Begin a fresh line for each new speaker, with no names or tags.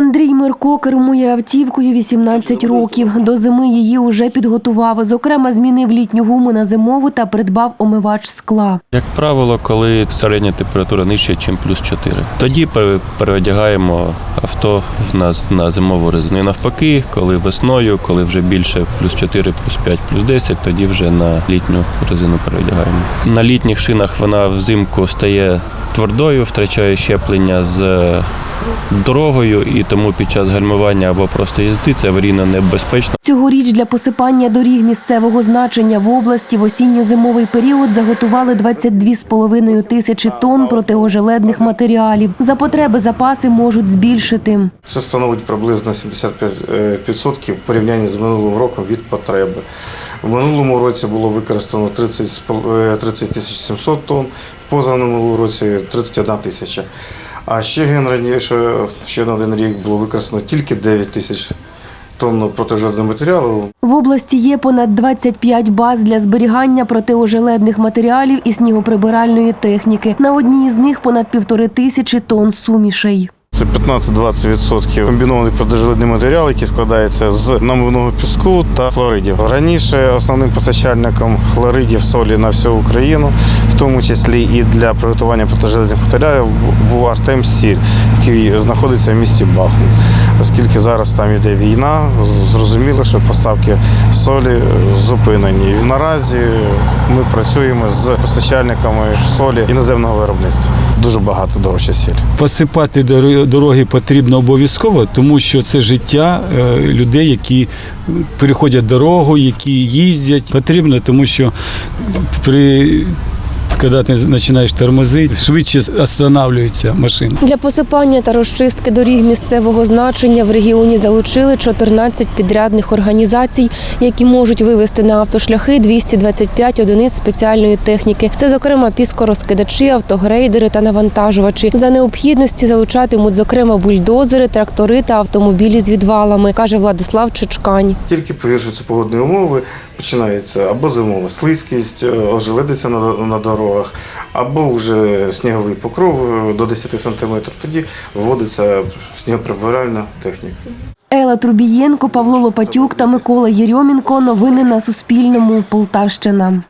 Андрій Мирко кермує автівкою 18 років. До зими її уже підготував. Зокрема, змінив літню гуму на зимову та придбав омивач скла.
Як правило, коли середня температура нижча, ніж плюс 4. Тоді пере- переодягаємо авто в нас на зимову резину. І навпаки, коли весною, коли вже більше плюс 4, плюс 5, плюс 10, тоді вже на літню резину переодягаємо. На літніх шинах вона взимку стає твердою, втрачає щеплення з дорогою, і тому під час гальмування або просто їзди це аварійно небезпечно.
Цьогоріч для посипання доріг місцевого значення в області в осінньо-зимовий період заготували 22,5 тисячі тонн протиожеледних матеріалів. За потреби запаси можуть збільшити.
Це становить приблизно 75% в порівнянні з минулим роком від потреби. В минулому році було використано 30 спол- е, 30 тисяч 700 тонн, в позаминулому році 31 тисяча. А ще ген раніше, ще на один рік було використано тільки 9 тисяч тонн протижодного матеріалу.
В області є понад 25 баз для зберігання протиожеледних матеріалів і снігоприбиральної техніки. На одній з них понад півтори тисячі тонн сумішей.
Це 15-20% комбінований протижеледний матеріал, який складається з намивного піску та хлоридів. Раніше основним постачальником хлоридів солі на всю Україну, в тому числі і для приготування протижеледних матеріалів, був Артем Сіль, який знаходиться в місті Бахмут. Оскільки зараз там іде війна, зрозуміло, що поставки солі зупинені. І наразі ми працюємо з постачальниками солі іноземного виробництва. Дуже багато дорожча сіль.
Посипати дор- дороги потрібно обов'язково, тому що це життя е, людей, які переходять дорогу, які їздять. Потрібно, тому що при коли ти починаєш тормозити, швидше останавливається машина.
Для посипання та розчистки доріг місцевого значення в регіоні залучили 14 підрядних організацій, які можуть вивести на автошляхи 225 одиниць спеціальної техніки. Це, зокрема, піскорозкидачі, автогрейдери та навантажувачі. За необхідності залучатимуть, зокрема, бульдозери, трактори та автомобілі з відвалами, каже Владислав Чечкань.
Тільки погіршуються погодні умови, починається або зимова слизькість, е, ожеледиться на, на дорогах, або вже сніговий покров е, до 10 см. Тоді вводиться снігоприбиральна техніка.
Ела Трубієнко, Павло Лопатюк та Микола Єрьомінко. Новини на Суспільному. Полтавщина.